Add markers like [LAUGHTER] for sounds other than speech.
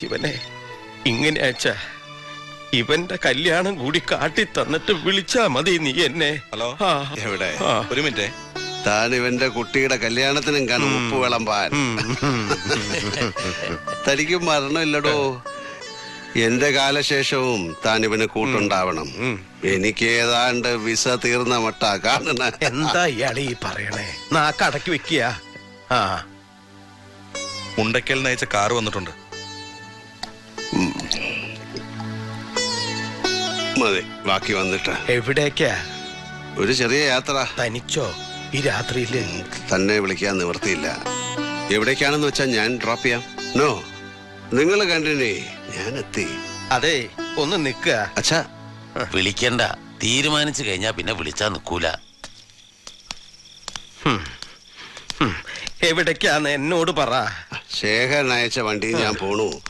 ഇവനെ ഇങ്ങനെ അയച്ച ഇവന്റെ കല്യാണം കൂടി കാട്ടി തന്നിട്ട് വിളിച്ചാ മതി നീ എന്നെ. ഹലോ എവിടെ? ഒരു മിനിറ്റ്. താൻ ഇവന്റെ കുട്ടിയുടെ കല്യാണത്തിനും കാണും ഉപ്പ് വിളമ്പാൻ. [LAUGHS] തനിക്ക് മരണമില്ലടോ എന്റെ കാലശേഷവും താൻ ഇവന് കൂട്ടുണ്ടാവണം. എനിക്ക് ഏതാണ്ട് വിസ തീർന്ന മട്ടാ കാണണ എന്താ ഇയാളെ ഈ പറയണേ നാക്കടക്കി വെക്കുക ആ. മുണ്ടക്കൽ നയിച്ച കാറ് വന്നിട്ടുണ്ട്. മതി. ബാക്കി വന്നിട്ട്. എവിടേക്കാ? ഒരു ചെറിയ യാത്ര. തനിച്ചോ? ഈ രാത്രിയിൽ തന്നെ വിളിക്കാൻ നിവൃത്തിയില്ല. എവിടേക്കാണെന്ന് വെച്ചാൽ ഞാൻ ഡ്രോപ്പ് ചെയ്യാം. നോ നിങ്ങൾ കണ്ടിനെ ഞാൻ എത്തി. അതെ ഒന്ന് നിക്ക അച്ഛാ. വിളിക്കണ്ട. തീരുമാനിച്ചു കഴിഞ്ഞാ പിന്നെ വിളിച്ചാ നിക്കൂല. എവിടേക്കാന്ന് എന്നോട് പറ. ശേഖരൻ അയച്ച വണ്ടി ഞാൻ പോണു.